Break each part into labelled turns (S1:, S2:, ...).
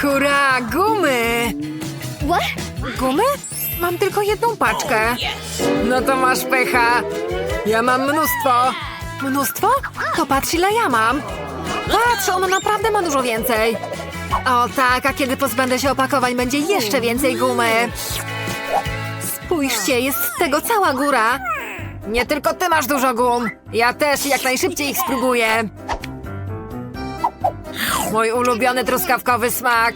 S1: Hurra, gumy!
S2: What?
S1: Gumy? Mam tylko jedną paczkę. No to masz pecha. Ja mam mnóstwo. Mnóstwo? To patrz ile ja mam. Patrz, ona naprawdę ma dużo więcej. O tak, a kiedy pozbędę się opakowań, będzie jeszcze więcej gumy. Spójrzcie, jest z tego cała góra. Nie tylko ty masz dużo gum. Ja też jak najszybciej ich spróbuję. Mój ulubiony truskawkowy smak.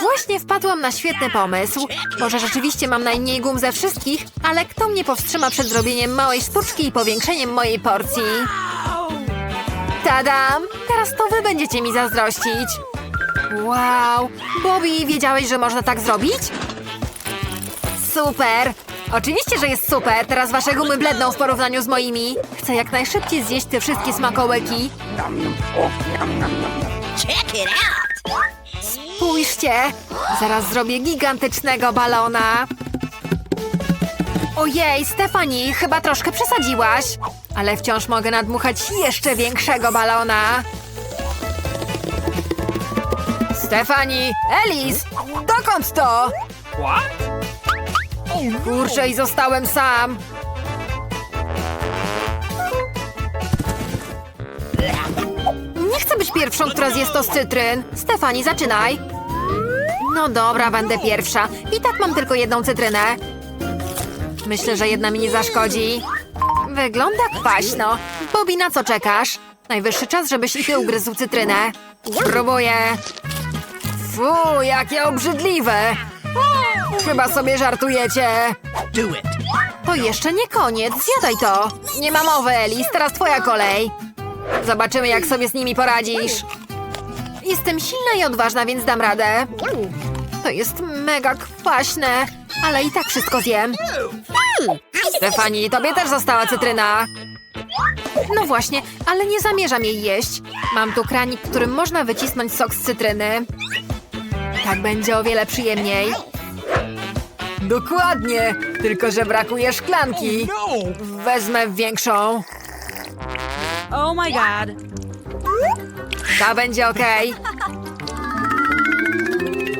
S1: Właśnie wpadłam na świetny pomysł. Może rzeczywiście mam najmniej gum ze wszystkich, ale kto mnie powstrzyma przed zrobieniem małej sztuczki i powiększeniem mojej porcji? Tadam! Teraz to wy będziecie mi zazdrościć. Wow! Bobby, wiedziałeś, że można tak zrobić? Super! Oczywiście, że jest super. Teraz wasze gumy bledną w porównaniu z moimi. Chcę jak najszybciej zjeść te wszystkie smakołyki.
S2: Check it out.
S1: Spójrzcie! Zaraz zrobię gigantycznego balona. Ojej, Stefani, chyba troszkę przesadziłaś. Ale wciąż mogę nadmuchać jeszcze większego balona. Stefani, Elis, dokąd to? Kurczę, i zostałem sam. Chcę być pierwszą, która zje to z cytryn. Stefani, zaczynaj. No dobra, będę pierwsza. I tak mam tylko jedną cytrynę. Myślę, że jedna mi nie zaszkodzi. Wygląda kwaśno. Bobby, na co czekasz? Najwyższy czas, żebyś i ty ugryzł cytrynę. Próbuję. Fu, jakie obrzydliwe. Chyba sobie żartujecie. To jeszcze nie koniec. Zjadaj to. Nie ma mowy, Elis. Teraz twoja kolej. Zobaczymy, jak sobie z nimi poradzisz. Jestem silna i odważna, więc dam radę. To jest mega kwaśne, ale i tak wszystko zjem. Stefani, tobie też została cytryna. No właśnie, ale nie zamierzam jej jeść. Mam tu kranik, którym można wycisnąć sok z cytryny. Tak będzie o wiele przyjemniej. Dokładnie, tylko że brakuje szklanki. Wezmę większą.
S3: Oh my god.
S1: Ta będzie okej.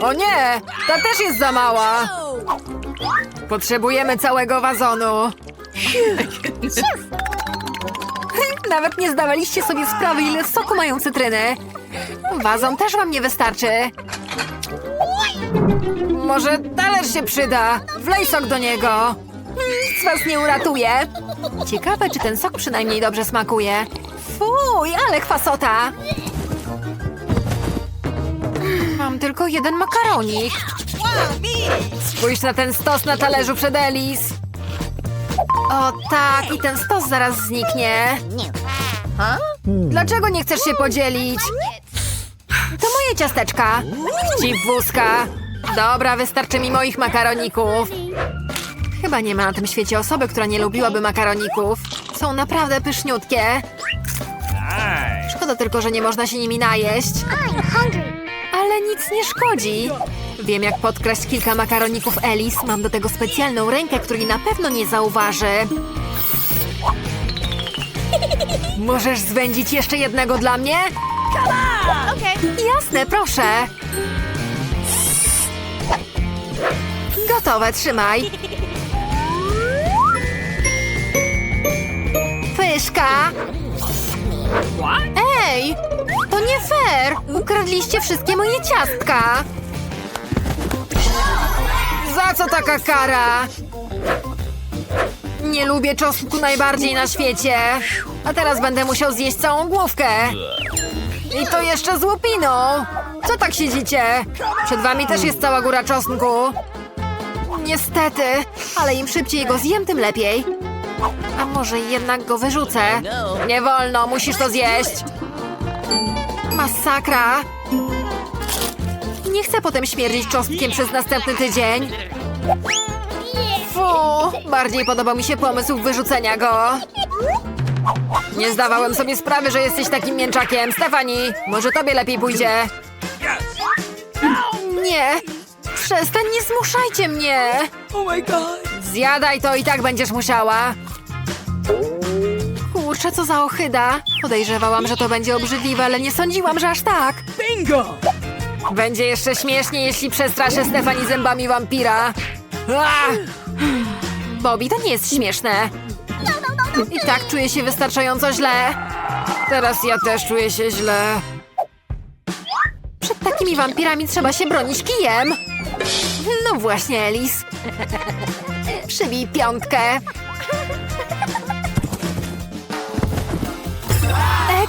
S1: O nie! Ta też jest za mała! Potrzebujemy całego wazonu. Nawet nie zdawaliście sobie sprawy, ile soku mają cytryny. Wazon też wam nie wystarczy. Może talerz się przyda. Wlej sok do niego. Nic was nie uratuje. Ciekawe, czy ten sok przynajmniej dobrze smakuje. Fuj, ale kwasota. Mam tylko jeden makaronik. Spójrz na ten stos na talerzu przed Elis. O tak, i ten stos zaraz zniknie. Dlaczego nie chcesz się podzielić? To moje ciasteczka. Dziwuska. Dobra, wystarczy mi moich makaroników. Chyba nie ma na tym świecie osoby, która nie lubiłaby makaroników. Są naprawdę pyszniutkie. Szkoda tylko, że nie można się nimi najeść. Ale nic nie szkodzi. Wiem, jak podkraść kilka makaroników Elis. Mam do tego specjalną rękę, której na pewno nie zauważy. Możesz zwędzić jeszcze jednego dla mnie? Jasne, proszę. Gotowe, trzymaj. Ej, to nie fair. Ukradliście wszystkie moje ciastka. Za co taka kara? Nie lubię czosnku najbardziej na świecie. A teraz będę musiał zjeść całą główkę. I to jeszcze z łupiną. Co tak siedzicie? Przed wami też jest cała góra czosnku. Niestety, ale im szybciej go zjem, tym lepiej. A może jednak go wyrzucę? Nie wolno, musisz to zjeść. Masakra. Nie chcę potem śmierdzić czosnkiem przez następny tydzień. Fu, bardziej podobał mi się pomysł wyrzucenia go. Nie zdawałem sobie sprawy, że jesteś takim mięczakiem. Stefani, może tobie lepiej pójdzie. Nie, przestań, nie zmuszajcie mnie.
S4: Oh.
S1: Zjadaj to i tak będziesz musiała. Kurczę, co za ohyda. Podejrzewałam, że to będzie obrzydliwe, ale nie sądziłam, że aż tak.
S4: Bingo.
S1: Będzie jeszcze śmiesznie, jeśli przestraszę Stefani zębami wampira. Bobby, to nie jest śmieszne. I tak czuję się wystarczająco źle. Teraz ja też czuję się źle. Przed takimi wampirami trzeba się bronić kijem. No właśnie, Elis. Przybij piątkę.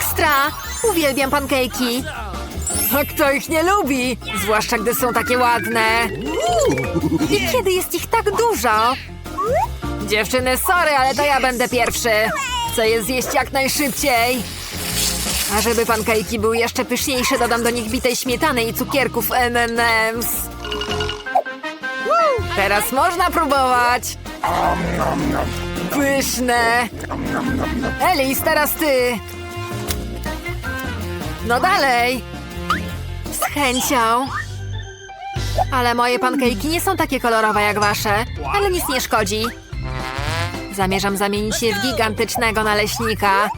S1: Ekstra! Uwielbiam pankejki. A kto ich nie lubi? Zwłaszcza gdy są takie ładne. I kiedy jest ich tak dużo? Dziewczyny, sorry, ale to ja będę pierwszy. Chcę je zjeść jak najszybciej. A żeby pankejki były jeszcze pyszniejsze, dodam do nich bitej śmietany i cukierków M&M's. Teraz można próbować. Pyszne. Elis, teraz ty. No dalej. Z chęcią. Ale moje pankejki nie są takie kolorowe jak wasze, ale nic nie szkodzi. Zamierzam zamienić je w gigantycznego naleśnika.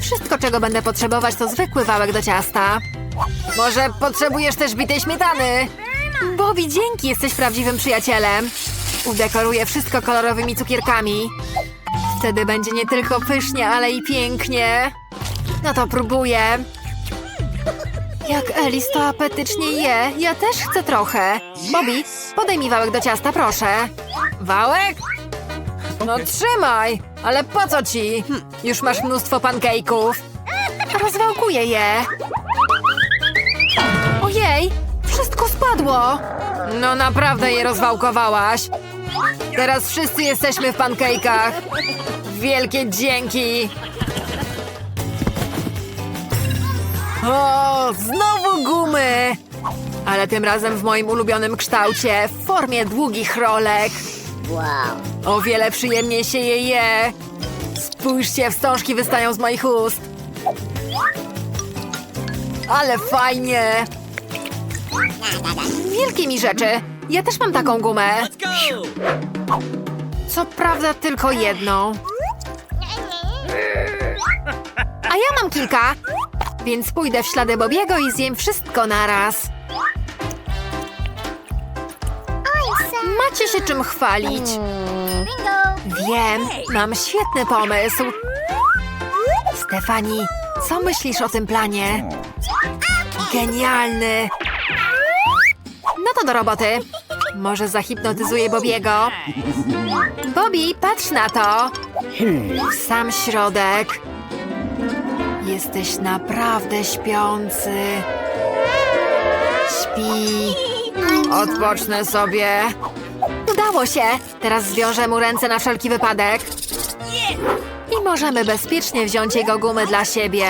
S1: Wszystko, czego będę potrzebować, to zwykły wałek do ciasta. Może potrzebujesz też bitej śmietany? Bobby, dzięki, jesteś prawdziwym przyjacielem. Udekoruję wszystko kolorowymi cukierkami. Wtedy będzie nie tylko pysznie, ale i pięknie. No to próbuję. Jak Elis to apetycznie je, ja też chcę trochę. Bobby, podaj mi wałek do ciasta, proszę. Wałek? No trzymaj, ale po co ci? Hm, Już masz mnóstwo pankejków. Rozwałkuję je. Ojej, wszystko spadło. No naprawdę je rozwałkowałaś. Teraz wszyscy jesteśmy w pankejkach. Wielkie dzięki. O, znowu gumy! Ale tym razem w moim ulubionym kształcie, w formie długich rolek.
S2: Wow.
S1: O wiele przyjemniej się je je. Spójrzcie, wstążki wystają z moich ust. Ale fajnie. Wielkie mi rzeczy. Ja też mam taką gumę. Co prawda tylko jedną. A ja mam kilka. Więc pójdę w ślady Bobiego i zjem wszystko naraz. Macie się czym chwalić. Wiem, mam świetny pomysł. Stefani, co myślisz o tym planie? Genialny! No to do roboty. Może zahipnotyzuję Bobiego. Bobby, patrz na to. W sam środek. Jesteś naprawdę śpiący. Śpi. Odpocznę sobie. Udało się! Teraz zwiążę mu ręce na wszelki wypadek. I możemy bezpiecznie wziąć jego gumy dla siebie.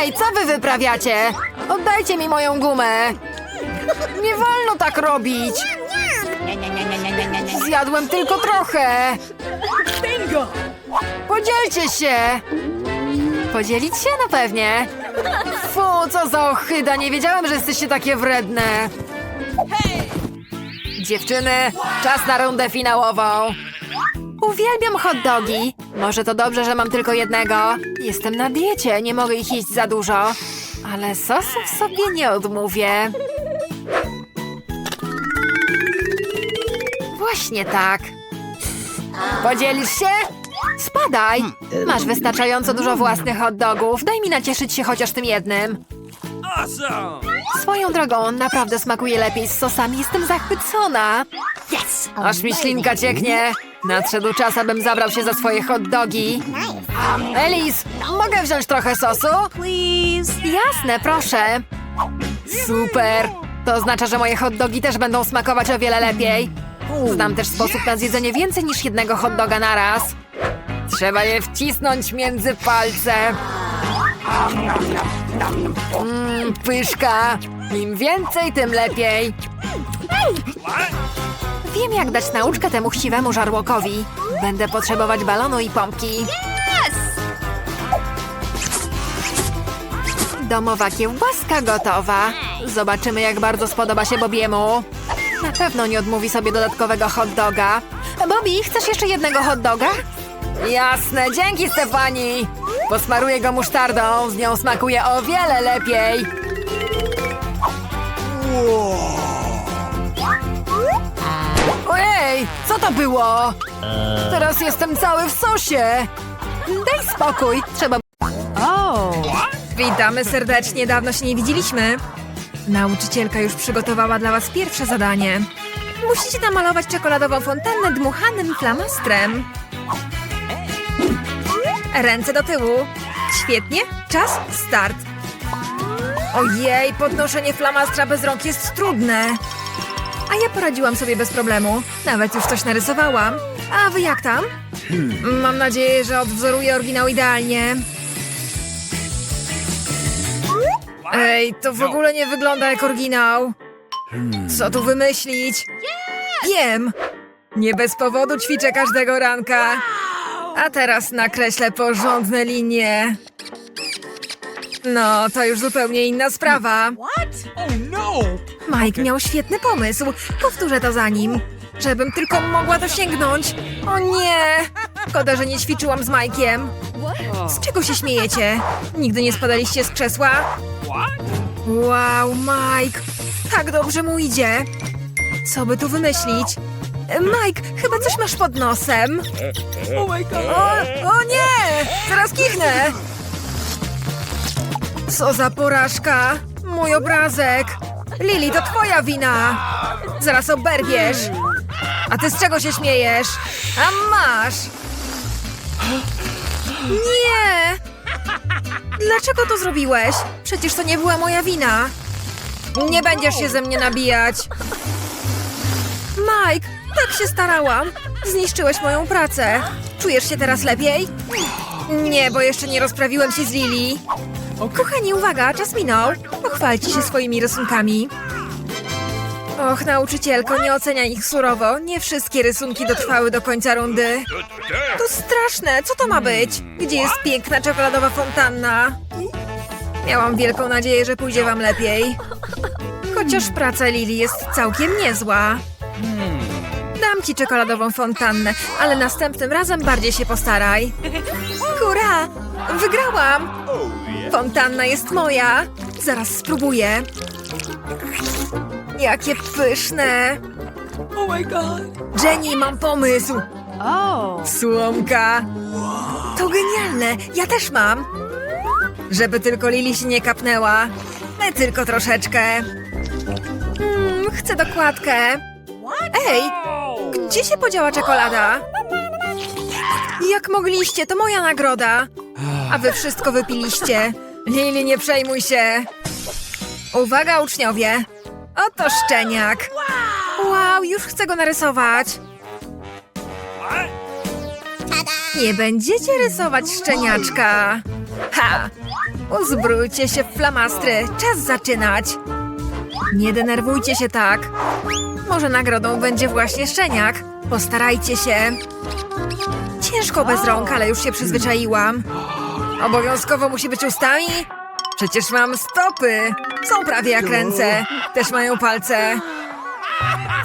S1: Ej, co wy wyprawiacie? Oddajcie mi moją gumę! Nie wolno tak robić! Zjadłem tylko trochę! Podzielcie się! Podzielić się? No pewnie. Fu, co za ochyda! Nie wiedziałem, że jesteście takie wredne. Dziewczyny, czas na rundę finałową. Uwielbiam hot dogi. Może to dobrze, że mam tylko jednego. Jestem na diecie, nie mogę ich jeść za dużo. Ale sosów sobie nie odmówię. Właśnie tak. Podzielisz się? Spadaj! Masz wystarczająco dużo własnych hot dogów. Daj mi nacieszyć się chociaż tym jednym.
S4: Awesome!
S1: Swoją drogą, naprawdę smakuje lepiej z sosami. Jestem zachwycona.
S2: Yes.
S1: Aż mi ślinka cieknie. Nadszedł czas, abym zabrał się za swoje hot dogi. Elis, mogę wziąć trochę sosu?
S3: Please.
S1: Jasne, proszę. Super. To oznacza, że moje hot dogi też będą smakować o wiele lepiej. Znam też sposób na zjedzenie więcej niż jednego hot doga na raz. Trzeba je wcisnąć między palce. Mmm, pyszka. Im więcej, tym lepiej. Wiem, jak dać nauczkę temu chciwemu żarłokowi. Będę potrzebować balonu i pompki. Domowa kiełbaska gotowa. Zobaczymy, jak bardzo spodoba się Bobiemu. Na pewno nie odmówi sobie dodatkowego hot doga. Bobby, chcesz jeszcze jednego hot doga? Jasne, dzięki Stefani. Posmaruję go musztardą, z nią smakuje o wiele lepiej. Ojej, co to było? Teraz jestem cały w sosie. Daj spokój, trzeba...
S3: Oh.
S1: Witamy serdecznie, dawno się nie widzieliśmy. Nauczycielka już przygotowała dla was pierwsze zadanie. Musicie namalować czekoladową fontannę dmuchanym flamastrem. Ręce do tyłu. Świetnie, czas, start. Ojej, podnoszenie flamastra bez rąk jest trudne. A ja poradziłam sobie bez problemu. Nawet już coś narysowałam. A wy jak tam? Mam nadzieję, że odwzoruję oryginał idealnie. Ej, to w ogóle nie wygląda jak oryginał. Co tu wymyślić? Wiem! Nie bez powodu ćwiczę każdego ranka. A teraz nakreślę porządne linie. No, to już zupełnie inna sprawa.
S4: Oh no!
S1: Mike miał świetny pomysł. Powtórzę to za nim. Żebym tylko mogła dosięgnąć. O nie! Szkoda, że nie ćwiczyłam z Mike'iem. Z czego się śmiejecie? Nigdy nie spadaliście z krzesła? Wow, Mike! Tak dobrze mu idzie. Co by tu wymyślić? Mike, chyba coś masz pod nosem.
S4: Oh my god!
S1: O, o nie! Zaraz kichnę! Co za porażka! Mój obrazek! Lili, to twoja wina! Zaraz oberwiesz! A ty z czego się śmiejesz? A masz! Nie! Dlaczego to zrobiłeś? Przecież to nie była moja wina! Nie będziesz się ze mnie nabijać! Mike, tak się starałam! Zniszczyłeś moją pracę! Czujesz się teraz lepiej? Nie, bo jeszcze nie rozprawiłem się z Lili. Kochani, uwaga, czas minął. Pochwalcie się swoimi rysunkami. Och, nauczycielko, nie oceniaj ich surowo. Nie wszystkie rysunki dotrwały do końca rundy. To straszne, co to ma być? Gdzie jest piękna czekoladowa fontanna? Miałam wielką nadzieję, że pójdzie wam lepiej. Chociaż praca Lili jest całkiem niezła. Dam ci czekoladową fontannę, ale następnym razem bardziej się postaraj. Kura! Wygrałam! Fontanna jest moja! Zaraz spróbuję. Jakie pyszne!
S4: Oh my god!
S1: Jenny, mam pomysł!
S3: Oh.
S1: Słomka! To genialne! Ja też mam! Żeby tylko Lili się nie kapnęła. Ale tylko troszeczkę. Mm, chcę dokładkę. Ej, gdzie się podziała czekolada? Jak mogliście? To moja nagroda. A wy wszystko wypiliście. Lili, nie przejmuj się. Uwaga, uczniowie. Oto szczeniak. Wow, już chcę go narysować. Nie będziecie rysować szczeniaczka. Ha! Uzbrójcie się w flamastry. Czas zaczynać. Nie denerwujcie się tak. Może nagrodą będzie właśnie szczeniak. Postarajcie się. Ciężko bez rąk, ale już się przyzwyczaiłam. Obowiązkowo musi być ustami? Przecież mam stopy. Są prawie jak ręce. Też mają palce.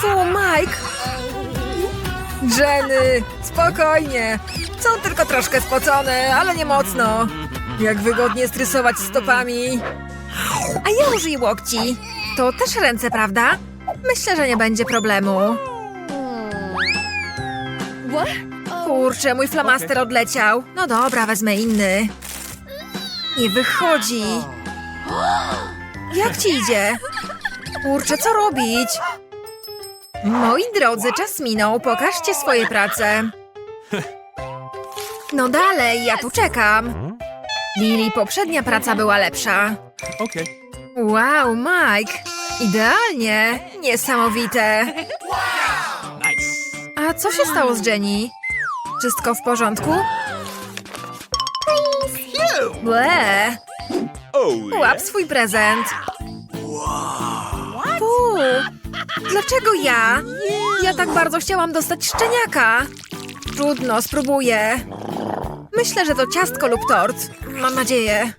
S1: Fu, Mike! Jenny, spokojnie. Są tylko troszkę spocone, ale nie mocno. Jak wygodnie strysować stopami. A ja użyję łokci. To też ręce, prawda? Myślę, że nie będzie problemu. Kurczę, mój flamaster odleciał. No dobra, wezmę inny. Nie wychodzi. Jak ci idzie? Kurczę, co robić? Moi drodzy, czas minął. Pokażcie swoje prace. No dalej, ja tu czekam. Lili, poprzednia praca była lepsza. Wow, Mike! Idealnie! Niesamowite! A co się stało z Jenny? Wszystko w porządku? Ble! Łap swój prezent! Fu! Dlaczego ja? Ja tak bardzo chciałam dostać szczeniaka! Trudno, spróbuję. Myślę, że to ciastko lub tort. Mam nadzieję.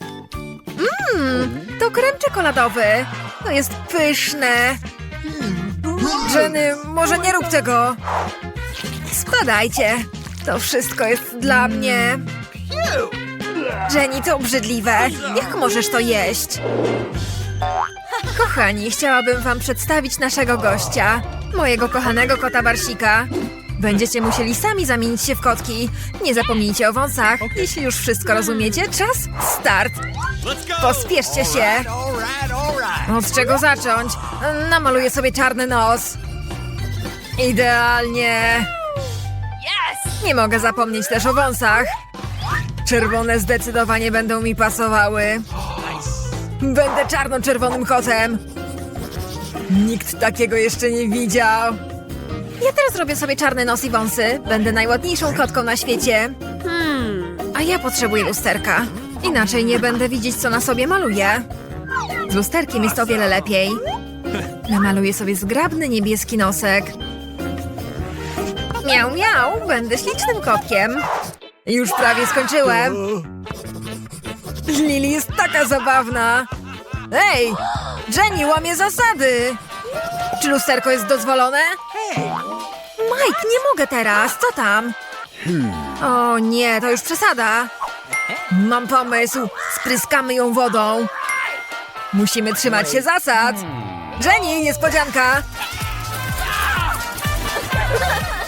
S1: Mmm, to krem czekoladowy. To jest pyszne. Jenny, może nie rób tego. Spadajcie. To wszystko jest dla mnie. Jenny, to obrzydliwe. Jak możesz to jeść? Kochani, chciałabym wam przedstawić naszego gościa, mojego kochanego kota Barsika. Będziecie musieli sami zamienić się w kotki. Nie zapomnijcie o wąsach. Jeśli już wszystko rozumiecie, czas start. Pospieszcie się. Od czego zacząć? Namaluję sobie czarny nos. Idealnie. Nie mogę zapomnieć też o wąsach. Czerwone zdecydowanie będą mi pasowały. Będę czarno-czerwonym kotem. Nikt takiego jeszcze nie widział. Ja teraz zrobię sobie czarny nos i wąsy. Będę najładniejszą kotką na świecie. A ja potrzebuję lusterka. Inaczej nie będę widzieć, co na sobie maluję. Z lusterkiem jest o wiele lepiej. Namaluję sobie zgrabny niebieski nosek. Miau, miau, będę ślicznym kotkiem. Już prawie skończyłem. Lili jest taka zabawna. Ej, Jenny łamie zasady. Czy lusterko jest dozwolone? Mike, nie mogę teraz. Co tam? O nie, to już przesada. Mam pomysł. Spryskamy ją wodą. Musimy trzymać się zasad. Jenny, niespodzianka.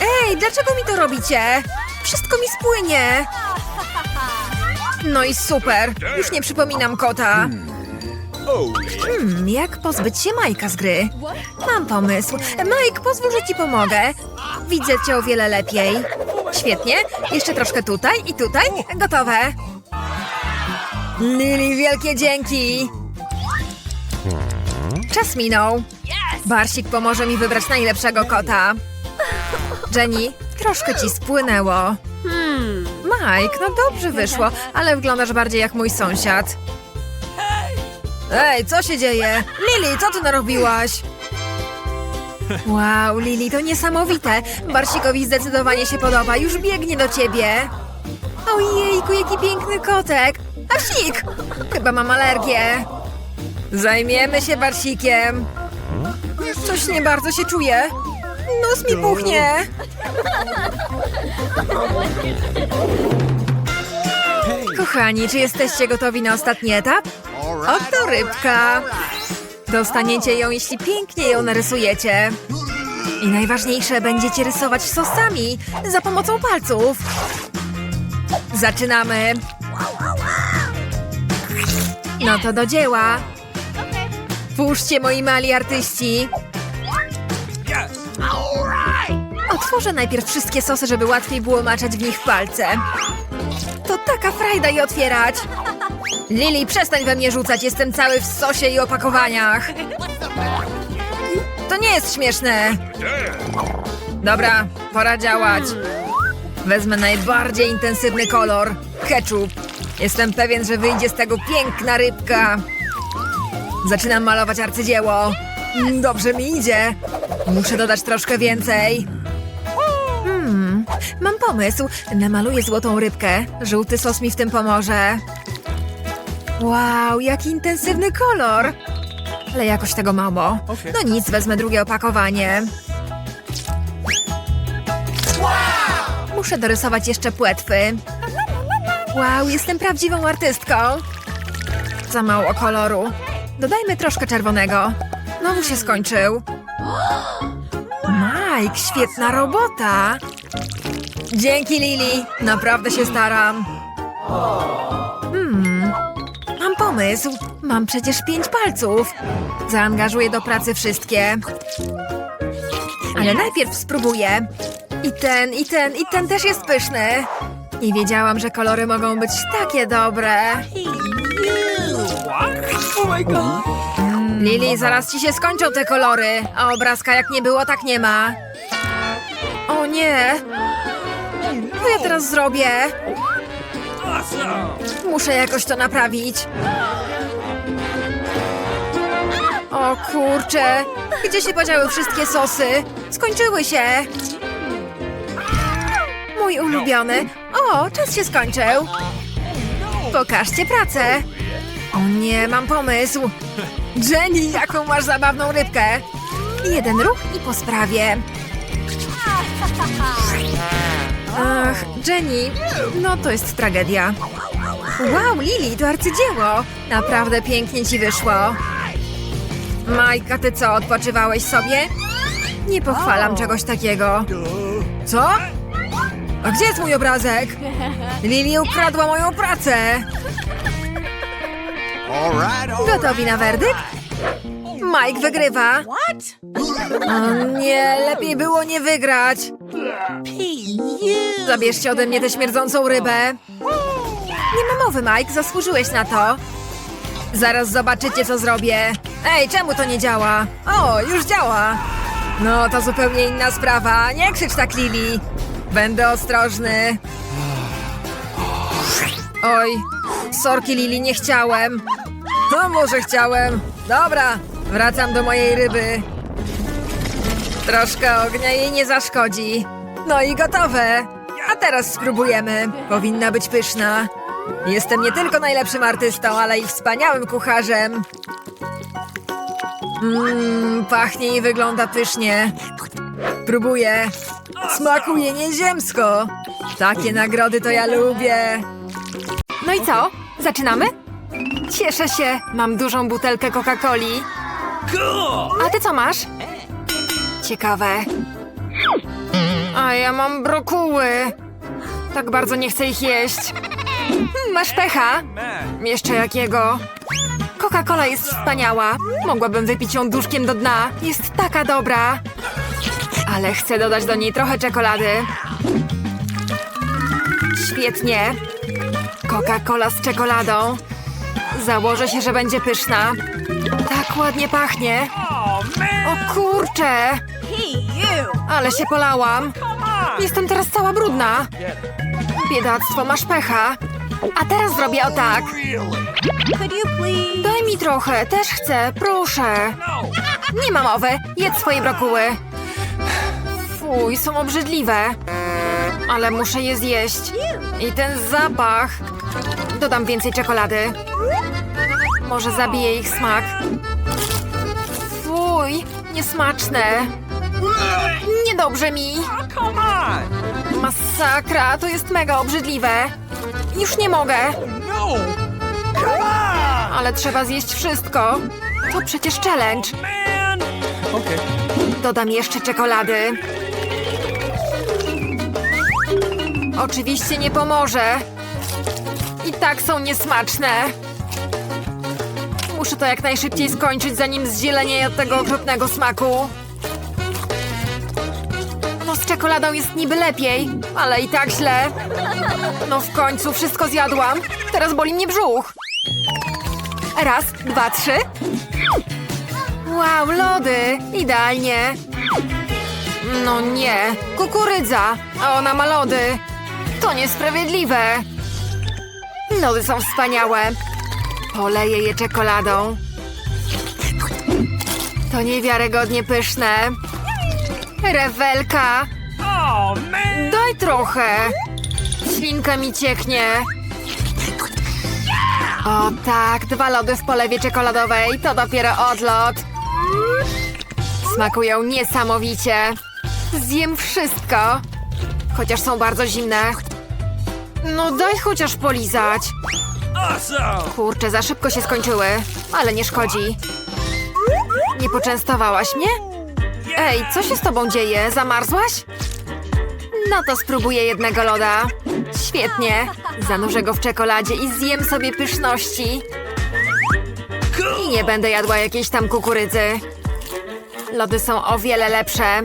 S1: Ej, dlaczego mi to robicie? Wszystko mi spłynie. No i super. Już nie przypominam kota. Hmm, jak pozbyć się Majka z gry? Mam pomysł. Mike, pozwól, że ci pomogę. Widzę cię o wiele lepiej. Świetnie. Jeszcze troszkę tutaj i tutaj. Gotowe. Lili, wielkie dzięki. Czas minął. Barsik pomoże mi wybrać najlepszego kota. Jenny, troszkę ci spłynęło. Mike, no dobrze wyszło, ale wyglądasz bardziej jak mój sąsiad. Ej, co się dzieje? Lili, co ty narobiłaś? Wow, Lili, to niesamowite. Barsikowi zdecydowanie się podoba. Już biegnie do ciebie. Ojejku, jaki piękny kotek. Arsik! Chyba mam alergię. Zajmiemy się Barsikiem. Coś nie bardzo się czuję. Nos mi puchnie. Kochani, czy jesteście gotowi na ostatni etap? Oto rybka. Dostaniecie ją, jeśli pięknie ją narysujecie. I najważniejsze, będziecie rysować sosami za pomocą palców. Zaczynamy. No to do dzieła. Puszczcie, moi mali artyści. Otworzę najpierw wszystkie sosy, żeby łatwiej było maczać w nich palce. To taka frajda je otwierać. Lili, przestań we mnie rzucać, jestem cały w sosie i opakowaniach. To nie jest śmieszne. Dobra, pora działać. Wezmę najbardziej intensywny kolor. Ketchup. Jestem pewien, że wyjdzie z tego piękna rybka. Zaczynam malować arcydzieło. Dobrze mi idzie. Muszę dodać troszkę więcej. Hmm, mam pomysł. Namaluję złotą rybkę. Żółty sos mi w tym pomoże. Wow, jaki intensywny kolor! Ale jakoś tego mało. No nic, wezmę drugie opakowanie. Muszę dorysować jeszcze płetwy. Wow, jestem prawdziwą artystką. Za mało koloru. Dodajmy troszkę czerwonego. Znowu się skończył. Mike, świetna robota. Dzięki, Lili. Naprawdę się staram. Pomysł. Mam przecież pięć palców. Zaangażuję do pracy wszystkie. Ale najpierw spróbuję. I ten, i ten, i ten też jest pyszny. Nie wiedziałam, że kolory mogą być takie dobre.
S4: God.
S1: Lili, zaraz ci się skończą te kolory, a obrazka jak nie było, tak nie ma. O nie! Co ja teraz zrobię? Muszę jakoś to naprawić. O kurczę! Gdzie się podziały wszystkie sosy? Skończyły się! Mój ulubiony. O, czas się skończył. Pokażcie pracę. O nie, mam pomysł. Jenny, jaką masz zabawną rybkę. Jeden ruch i po sprawie. Ach, Jenny, no to jest tragedia. Wow, Lili, to arcydzieło. Naprawdę pięknie ci wyszło. Mike, a ty co, odpoczywałeś sobie? Nie pochwalam czegoś takiego. Co? A gdzie jest mój obrazek? Lili ukradła moją pracę. Gotowi na werdykt? Mike wygrywa. O nie, lepiej było nie wygrać. Zabierzcie ode mnie tę śmierdzącą rybę. Nie ma mowy, Mike, zasłużyłeś na to. Zaraz zobaczycie, co zrobię. Ej, czemu to nie działa? O, już działa. No, to zupełnie inna sprawa. Nie krzycz tak, Lili. Będę ostrożny. Oj, sorki, Lili, nie chciałem. No, może chciałem. Dobra, wracam do mojej ryby. Troszkę ognia jej nie zaszkodzi. No i gotowe. A teraz spróbujemy. Powinna być pyszna. Jestem nie tylko najlepszym artystą, ale i wspaniałym kucharzem. Mmm, pachnie i wygląda pysznie. Próbuję. Smakuje nieziemsko. Takie nagrody to ja lubię. No i co? Zaczynamy? Cieszę się. Mam dużą butelkę Coca-Coli. A ty co masz? Ciekawe. A ja mam brokuły. Tak bardzo nie chcę ich jeść. Hmm, Masz pecha. Jeszcze jakiego? Coca-Cola jest wspaniała. Mogłabym wypić ją duszkiem do dna. Jest taka dobra. Ale chcę dodać do niej trochę czekolady. Świetnie. Coca-Cola z czekoladą. Założę się, że będzie pyszna. Tak ładnie pachnie. O kurcze! Ale się polałam. Jestem teraz cała brudna. Biedactwo, masz pecha. A teraz zrobię o tak. Daj mi trochę, też chcę, proszę. Nie ma mowy, jedz swoje brokuły. Fuj, są obrzydliwe. Ale muszę je zjeść. I ten zapach. Dodam więcej czekolady. Może zabije ich smak. Fuj, niesmaczne. Niedobrze mi.
S4: Oh.
S1: Masakra, to jest mega obrzydliwe. Już nie mogę,
S4: No. Come on.
S1: ale trzeba zjeść wszystko. To przecież challenge. Dodam jeszcze czekolady. Oczywiście nie pomoże. I tak są niesmaczne. Muszę to jak najszybciej skończyć, zanim zzielenieje od tego okropnego smaku. No z czekoladą jest niby lepiej, ale i tak źle. No w końcu wszystko zjadłam. Teraz boli mnie brzuch. Raz, dwa, trzy. Wow, lody! Idealnie. No nie, kukurydza, a ona ma lody. To niesprawiedliwe. Lody są wspaniałe. Poleję je czekoladą. To niewiarygodnie pyszne. Rewelka, daj trochę. Ślinka mi cieknie. O tak, dwa lody w polewie czekoladowej. To dopiero odlot. Smakują niesamowicie. Zjem wszystko. Chociaż są bardzo zimne. No daj chociaż polizać. Kurczę, za szybko się skończyły. Ale nie szkodzi. Nie poczęstowałaś mnie? Ej, co się z tobą dzieje? Zamarzłaś? No to spróbuję jednego loda. Świetnie. Zanurzę go w czekoladzie i zjem sobie pyszności. I nie będę jadła jakiejś tam kukurydzy. Lody są o wiele lepsze.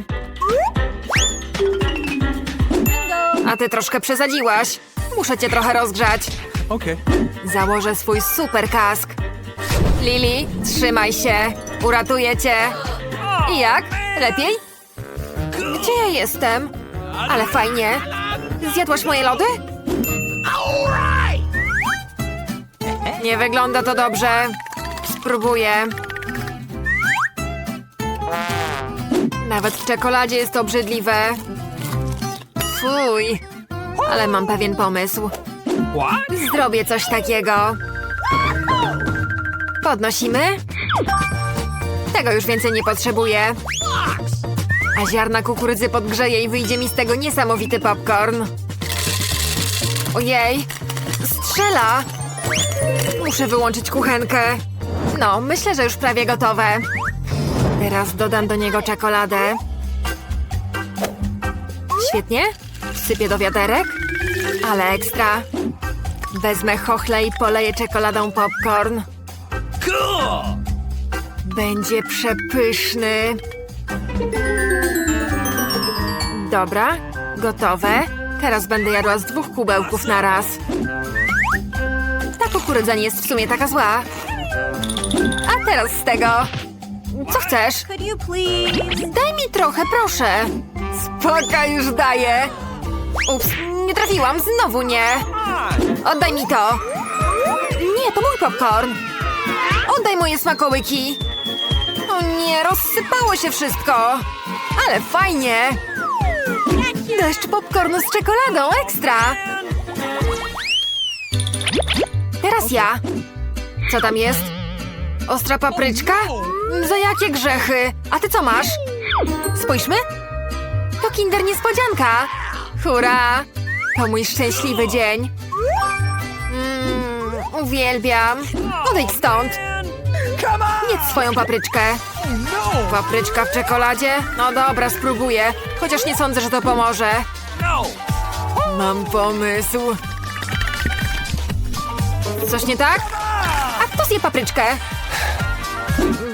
S1: A ty troszkę przesadziłaś. Muszę cię trochę rozgrzać.
S4: Okay.
S1: Założę swój super kask. Lili, trzymaj się. Uratuję cię. I jak? Lepiej? Gdzie ja jestem? Ale fajnie. Zjadłaś moje lody? Nie wygląda to dobrze. Spróbuję. Nawet w czekoladzie jest obrzydliwe. Fuj. Ale mam pewien pomysł. Zrobię coś takiego. Podnosimy. Tego już więcej nie potrzebuję. A ziarna kukurydzy podgrzeje i wyjdzie mi z tego niesamowity popcorn. Ojej, strzela. Muszę wyłączyć kuchenkę. No, myślę, że już prawie gotowe. Teraz dodam do niego czekoladę. Świetnie. Wsypię do wiaderek. Ale ekstra. Wezmę chochle i poleję czekoladą popcorn.
S4: Cool.
S1: Będzie przepyszny. Dobra, gotowe. Teraz będę jadła z dwóch kubełków na raz. Ta kukurydza nie jest w sumie taka zła. A teraz z tego. Co chcesz? Daj mi trochę, proszę. Spoko, już daję. Ups, nie trafiłam, znowu nie. Oddaj mi to. Nie, to mój popcorn. Oddaj moje smakołyki. O nie, rozsypało się wszystko. Ale fajnie. Deszcz popcornu z czekoladą, ekstra. Teraz ja. Co tam jest? Ostra papryczka? Za jakie grzechy? A ty co masz? Spójrzmy. To kinder niespodzianka. Hurra! To mój szczęśliwy dzień. Mmm, uwielbiam. Odejdź stąd. Jedz swoją papryczkę.
S4: No.
S1: Papryczka w czekoladzie? No dobra, spróbuję. Chociaż nie sądzę, że to pomoże.
S4: No.
S1: Mam pomysł. Coś nie tak? A kto zje papryczkę?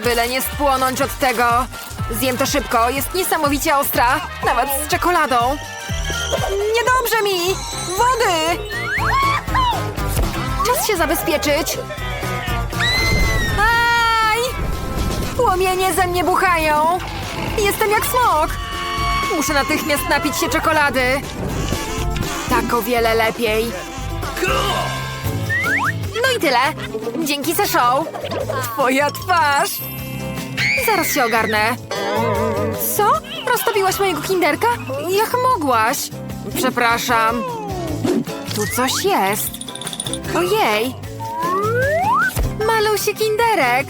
S1: Byle nie spłonąć od tego. Zjem to szybko, jest niesamowicie ostra. Nawet z czekoladą. Niedobrze mi! Wody! Czas się zabezpieczyć. Płomienie ze mnie buchają. Jestem jak smok. Muszę natychmiast napić się czekolady. Tak o wiele lepiej. No i tyle. Dzięki za show. Twoja twarz. Zaraz się ogarnę. Co? Roztopiłaś mojego kinderka? Jak mogłaś? Przepraszam. Tu coś jest. Ojej. Malusi kinderek.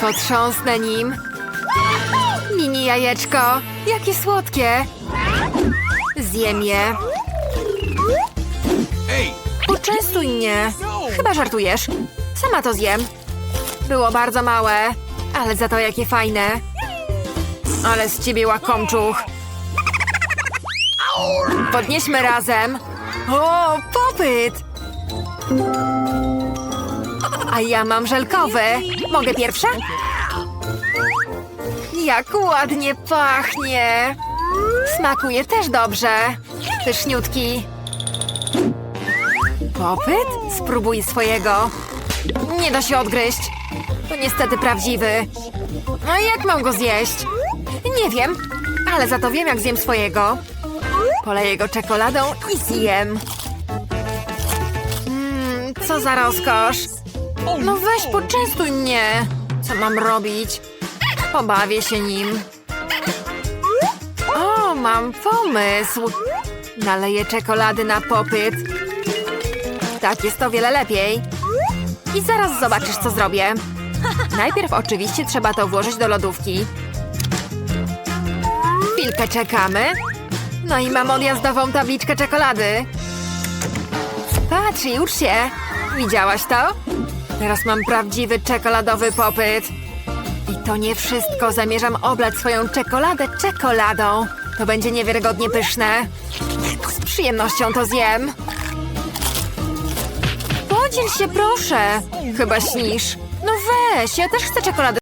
S1: Potrząsnę nim. Mini jajeczko. Jakie słodkie. Zjem je. Poczęstuj mnie. Chyba żartujesz. Sama to zjem. Było bardzo małe, ale za to jakie fajne. Ale z ciebie łakomczuch. Podnieśmy razem. O, popyt! A ja mam żelkowy. Mogę pierwsza? Jak ładnie pachnie. Smakuje też dobrze. Pyszniutki. Popyt? Spróbuj swojego. Nie da się odgryźć. To niestety prawdziwy. I jak mam go zjeść? Nie wiem, ale za to wiem, jak zjem swojego. Poleję go czekoladą i zjem. Mmm, co za rozkosz. No weź, poczęstuj mnie. Co mam robić? Pobawię się nim. O, mam pomysł. Naleję czekolady na popyt. Tak jest o wiele lepiej. I zaraz zobaczysz, co zrobię. Najpierw oczywiście trzeba to włożyć do lodówki. Chwilkę czekamy. No i mam odjazdową tabliczkę czekolady. Patrz ucz się. Widziałaś to? Teraz mam prawdziwy czekoladowy popyt. I to nie wszystko. Zamierzam oblać swoją czekoladę czekoladą. To będzie niewiarygodnie pyszne. Z przyjemnością to zjem. Podziel się, proszę. Chyba śnisz. No weź, ja też chcę czekoladę